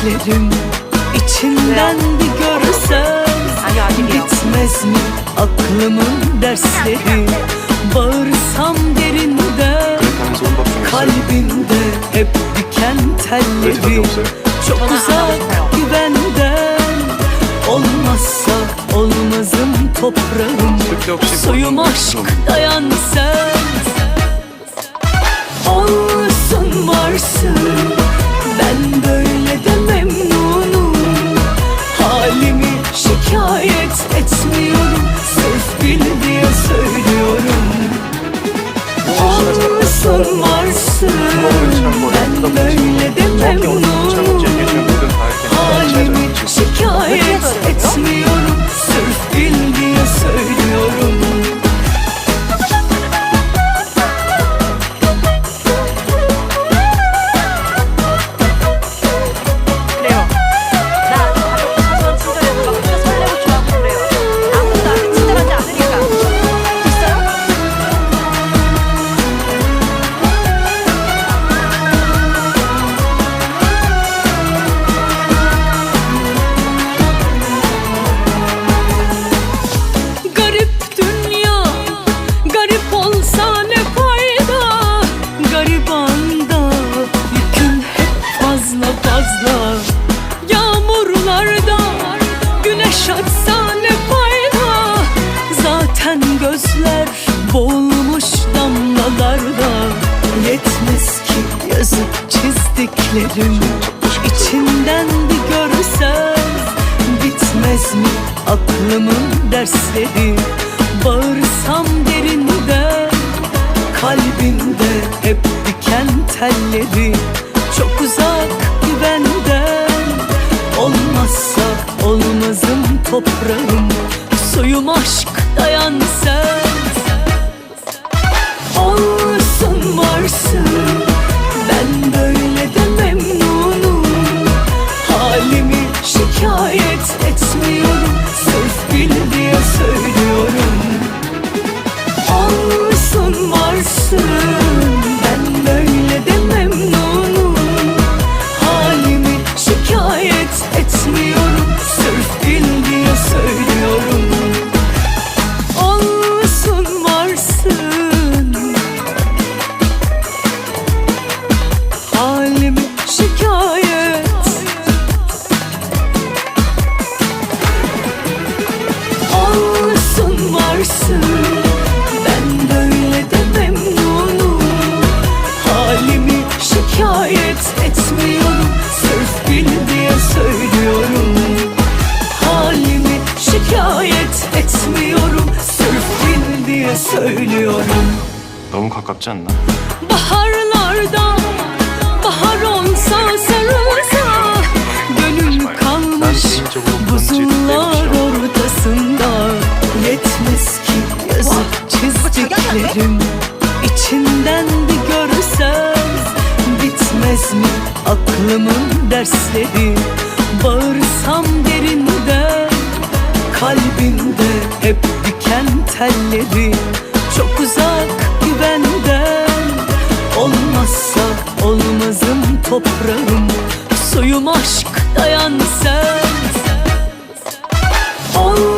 Düşlerim içinden bir görsen Bitmez mi aklımın dersleri? Bağırsam derinde Kalbimde hep diken telleri. Çok uzak güvenden Olmazsa olmazım toprağım. Suyum aşk dayan sen. Olsun varsın. Olsun varsın. Ben böyle de memnunum dersleri Bağırsam derinde Kalbimde hep diken telleri Çok uzak güvenden Olmazsa olmazım toprağım Suyum aşk dayan sen. Olsun varsın Ben böyle de şikayet Ağlısın varsın Ben böyle de memnunum Halimi şikayet etmiyorum. Sırf bil diye söylüyorum Halimi şikayet etmiyorum. Sırf bil diye söylüyorum. Davul kalkacaksın lan. Bahar çizdiklerim içinden bir görsen Bitmez mi aklımın dersleri? Bağırsam derinde Kalbimde hep diken telleri. Çok uzak güvenden Olmazsa olmazım toprağım. Suyum aşk dayan sen. Ol